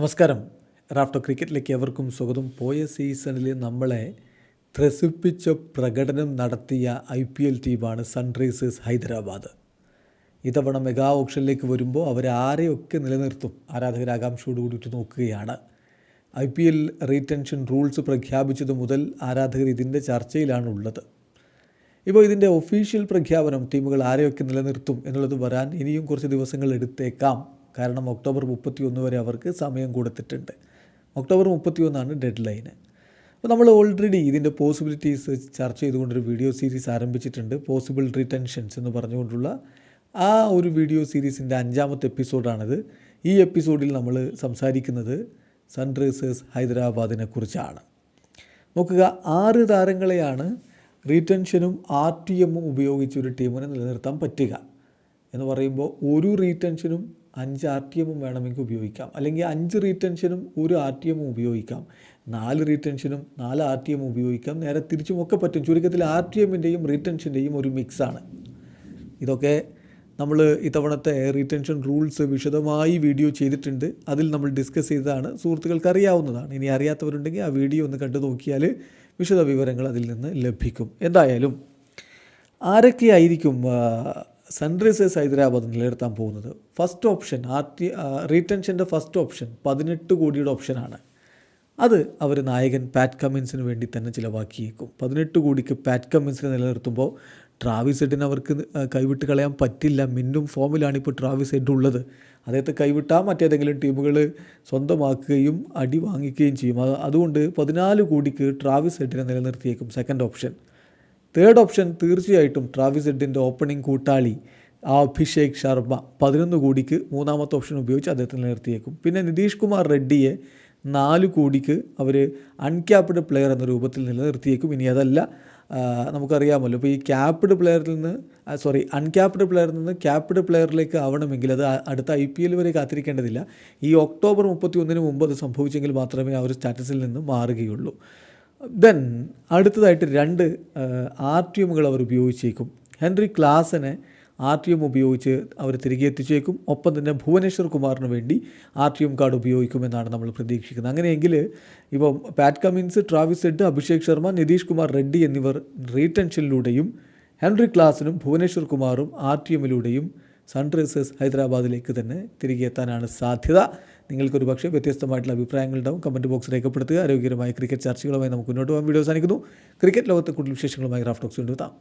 നമസ്കാരം. റാഫ്റ്റോ ക്രിക്കറ്റിലേക്ക് എവർക്കും സ്വാഗതം. പോയ സീസണിൽ നമ്മളെ ത്രസിപ്പിച്ച പ്രകടനം നടത്തിയ ഐ പി എൽ ടീമാണ് സൺറൈസേഴ്സ് ഹൈദരാബാദ്. ഇത്തവണ മെഗാ ഓപ്ഷനിലേക്ക് വരുമ്പോൾ അവർ ആരെയൊക്കെ നിലനിർത്തും ആരാധകർ ആകാംക്ഷയോട് കൂടിയിട്ട് നോക്കുകയാണ്. I P L retention rules പ്രഖ്യാപിച്ചത് മുതൽ ആരാധകർ ഇതിന്റെ ചർച്ചയിലാണ് ഉള്ളത് ഇപ്പോൾ ഇതിന്റെ ഒഫീഷ്യൽ പ്രഖ്യാപനം ടീമുകൾ ആരെയൊക്കെ നിലനിർത്തും എന്നുള്ളത് വരാൻ ഇനിയും കുറച്ച് ദിവസങ്ങൾ എടുത്തേക്കാം. കാരണം ഒക്ടോബർ മുപ്പത്തി ഒന്ന് വരെ അവർക്ക് സമയം കൊടുത്തിട്ടുണ്ട്. ഒക്ടോബർ മുപ്പത്തി ഒന്നാണ് ഡെഡ് ലൈന് അപ്പോൾ നമ്മൾ ഓൾറെഡി ഇതിന്റെ പോസിബിലിറ്റീസ് ചർച്ച ചെയ്തുകൊണ്ടൊരു വീഡിയോ സീരീസ് ആരംഭിച്ചിട്ടുണ്ട്. പോസിബിൾ റിട്ടൻഷൻസ് എന്ന് പറഞ്ഞുകൊണ്ടുള്ള ആ ഒരു വീഡിയോ സീരീസിന്റെ അഞ്ചാമത്തെ എപ്പിസോഡാണിത് ഈ എപ്പിസോഡിൽ നമ്മൾ സംസാരിക്കുന്നത് സൺറൈസേഴ്സ് ഹൈദരാബാദിനെ കുറിച്ചാണ്. നോക്കുക ആറ് താരങ്ങളെയാണ് റീറ്റൻഷനും ആർ ടി എമ്മും ഉപയോഗിച്ച് ഒരു ടീമിനെ നിലനിർത്താൻ പറ്റുക എന്ന് പറയുമ്പോൾ ഒരു റീറ്റൻഷനും അഞ്ച് ആർ ടി എമ്മും വേണമെങ്കിൽ ഉപയോഗിക്കാം. അല്ലെങ്കിൽ അഞ്ച് റീറ്റൻഷനും ഒരു ആർ ടി എമ്മും ഉപയോഗിക്കാം. നാല് റീറ്റൻഷനും നാല് ആർ ടി എമ്മും ഉപയോഗിക്കാം. നേരെ തിരിച്ചും ഒക്കെ പറ്റും. ചുരുക്കത്തിൽ ആർ ടി എമ്മിന്റെയും റീറ്റൻഷന്റെയും ഒരു മിക്സാണ് ഇതൊക്കെ നമ്മൾ ഇത്തവണത്തെ റീറ്റൻഷൻ റൂൾസ് വിശദമായി വീഡിയോ ചെയ്തിട്ടുണ്ട്. അതിൽ നമ്മൾ ഡിസ്കസ് ചെയ്തതാണ്. സുഹൃത്തുക്കൾക്ക് അറിയാവുന്നതാണ്. ഇനി അറിയാത്തവരുണ്ടെങ്കിൽ ആ വീഡിയോ ഒന്ന് കണ്ടു നോക്കിയാൽ വിശദ വിവരങ്ങൾ അതിൽ നിന്ന് ലഭിക്കും. എന്തായാലും ആരൊക്കെയായിരിക്കും സൺറൈസേഴ്സ് ഹൈദരാബാദ് നിലനിർത്താൻ പോകുന്നത് ഫസ്റ്റ് ഓപ്ഷൻ ആർ ടി റീറ്റൻഷന്റെ ഫസ്റ്റ് ഓപ്ഷൻ പതിനെട്ട് കോടിയുടെ ഓപ്ഷനാണ് അത് അവർ നായകൻ പാറ്റ് കമ്മിൻസിന് വേണ്ടി തന്നെ ചിലവാക്കിയേക്കും. പതിനെട്ട് കോടിക്ക് പാറ്റ് കമ്മിൻസിനെ നിലനിർത്തുമ്പോൾ ട്രാവിസ് ഹെഡിന് അവർക്ക് കൈവിട്ട് കളയാൻ പറ്റില്ല. മിന്നും ഫോമിലാണ് ഇപ്പോൾ ട്രാവിസ് ഹെഡ് ഉള്ളത്. അദ്ദേഹത്തെ കൈവിട്ടാൽ മറ്റേതെങ്കിലും ടീമുകൾ സ്വന്തമാക്കുകയും അടി വാങ്ങിക്കുകയും ചെയ്യും. അതുകൊണ്ട് പതിനാല് കോടിക്ക് ട്രാവിസ് ഹെഡിനെ നിലനിർത്തിയേക്കും സെക്കൻഡ് ഓപ്ഷൻ തേർഡ് ഓപ്ഷൻ തീർച്ചയായിട്ടും ട്രാവിസ് ഹെഡിന്റെ ഓപ്പണിംഗ് കൂട്ടാളി ആ അഭിഷേക് ശർമ്മ. പതിനൊന്ന് കോടിക്ക് മൂന്നാമത്തെ ഓപ്ഷൻ ഉപയോഗിച്ച് അദ്ദേഹത്തെ നിലനിർത്തിയേക്കും പിന്നെ നിതീഷ് കുമാർ റെഡ്ഡിയെ നാല് കോടിക്ക് അവർ അൺക്യാപ്ഡ് പ്ലെയർ എന്ന രൂപത്തിൽ നിലനിർത്തിയേക്കും ഇനി അതല്ല നമുക്കറിയാമല്ലോ. ഇപ്പോൾ ഈ ക്യാപ്ഡ് പ്ലെയറിൽ നിന്ന് സോറി അൺക്യാപ്ഡ് പ്ലെയറിൽ നിന്ന് ക്യാപ്ഡ് പ്ലെയറിലേക്ക് ആവണമെങ്കിൽ അത് അടുത്ത ഐ പി എൽ വരെ കാത്തിരിക്കേണ്ടതില്ല. ഈ ഒക്ടോബർ മുപ്പത്തി ഒന്നിന് മുമ്പ് അത് സംഭവിച്ചെങ്കിൽ മാത്രമേ ആ ഒരു സ്റ്റാറ്റസിൽ നിന്ന് മാറുകയുള്ളൂ. ദെൻ അടുത്തതായിട്ട് രണ്ട് ആർ ടി എമ്മുകൾ അവർ ഉപയോഗിച്ചേക്കും. ഹെൻറി ക്ലാസനെ ആർ ടി എം ഉപയോഗിച്ച് അവർ തിരികെ എത്തിച്ചേക്കും. ഒപ്പം തന്നെ ഭുവനേശ്വർ കുമാറിന് വേണ്ടി ആർ ടി എം കാർഡ് ഉപയോഗിക്കുമെന്നാണ് നമ്മൾ പ്രതീക്ഷിക്കുന്നത്. അങ്ങനെയെങ്കിൽ ഇപ്പം Pat Cummins Travis Head Abhishek Sharma Nitish Kumar Reddy എന്നിവർ റീടെൻഷനിലൂടെയും ഹെൻറി ക്ലാസിനും ഭുവനേശ്വർ കുമാറും ആർ ടി എമ്മിലൂടെയും സൺറൈസേഴ്സ് ഹൈദരാബാദിലേക്ക് തന്നെ തിരികെ എത്താനാണ് സാധ്യത. നിങ്ങൾക്കൊരു പക്ഷേ വ്യത്യസ്തമായിട്ടുള്ള അഭിപ്രായങ്ങളുണ്ടാവും. കമന്റ് ബോക്സ് രേഖപ്പെടുത്തുക. ആരോഗ്യകരമായ ക്രിക്കറ്റ് ചർച്ചകളുമായി നമുക്ക് മുന്നോട്ട് പോകാൻ വീഡിയോ അവസാനിക്കുന്നു. ക്രിക്കറ്റ് ലോകത്തെ കൂടുതൽ വിശേഷങ്ങളുമായി റാഫ്റ്റോക്സ് കൊണ്ടുവെത്താം